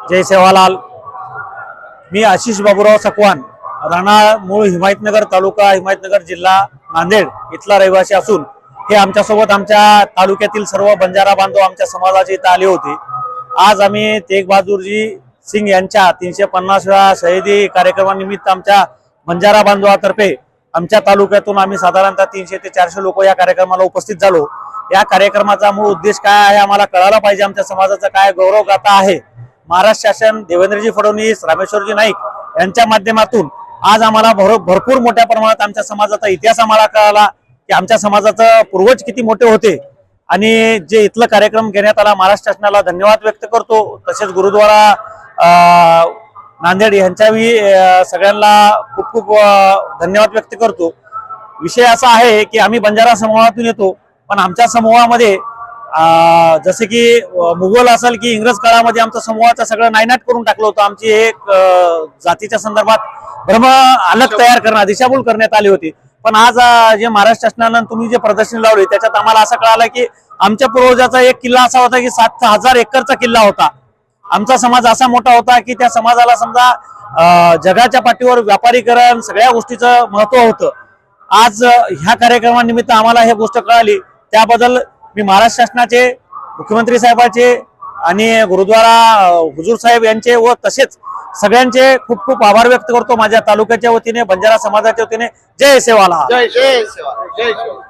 जय सेवालाल. मी आशिष बाबूराव सकवान राणा मूळ हिमायतनगर तालुका हिमायतनगर जिल्हा नांदेड इथला रहिवासी असून हे आमच्यासोबत आमच्या तालुक्यातील सर्व बंजारा बांधव आमच्या समाजाचे इथं आले होते. आज आम्ही तेग बहादूरजी सिंग यांच्या तीनशे पन्नासव्या शहीदी कार्यक्रमानिमित्त आमच्या बंजारा बांधवातर्फे आमच्या तालुक्यातून आम्ही साधारणतः तीनशे ते चारशे लोक या कार्यक्रमाला उपस्थित झालो. या कार्यक्रमाचा मूळ उद्देश काय आहे? आम्हाला कळायला पाहिजे आमच्या समाजाचा काय गौरव गाथा आहे. महाराष्ट्र शासन देवेंद्रजी फडणवीस रामेश्वरजी नाईक यांच्या माध्यमातून आज आम्हाला भर भरपूर मोठ्या प्रमाणात आमच्या समाजाचा इतिहास आम्हाला कळाला की आमच्या समाजाचं पूर्वज किती मोठे होते. आणि जे इथलं कार्यक्रम घेण्यात आला महाराष्ट्र शासनाला धन्यवाद व्यक्त करतो. तसेच गुरुद्वारा नांदेड यांच्याही सगळ्यांना खूप खूप धन्यवाद व्यक्त करतो. विषय असा आहे की आम्ही बंजारा समूहातून येतो पण आमच्या समूहामध्ये जसे की मुघल असेल की इंग्रज काळामध्ये आमचा समूहाचं सगळं नायनाट करून टाकलं होतं. आमची एक जातीच्या संदर्भात भ्रम अलग तयार करणं दिशाभूल करण्यात आली होती. पण आज जे महाराष्ट्र शासनानं तुम्ही जे प्रदर्शन लावले त्याच्यात आम्हाला असं कळालं की आमच्या पूर्वजाचा एक किल्ला असा होता की सात हजार एकरचा किल्ला होता. आमचा समाज असा मोठा होता की त्या समाजाला समजा जगाच्या पाठीवर व्यापारीकरण सगळ्या गोष्टीचं महत्त्व होतं. आज ह्या कार्यक्रमानिमित्त आम्हाला हे गोष्ट कळाली. त्याबद्दल मी महाराष्ट्र शासनाचे मुख्यमंत्री साहेबाचे आणि गुरुद्वारा हुजूर साहेब यांचे व तसेच सगळ्यांचे खूप खूप आभार व्यक्त करतो. माझ्या तालुक्याच्या वतीने बंजारा समाजाच्या वतीने. जय सेवाला जय जय सेवा जय सेवा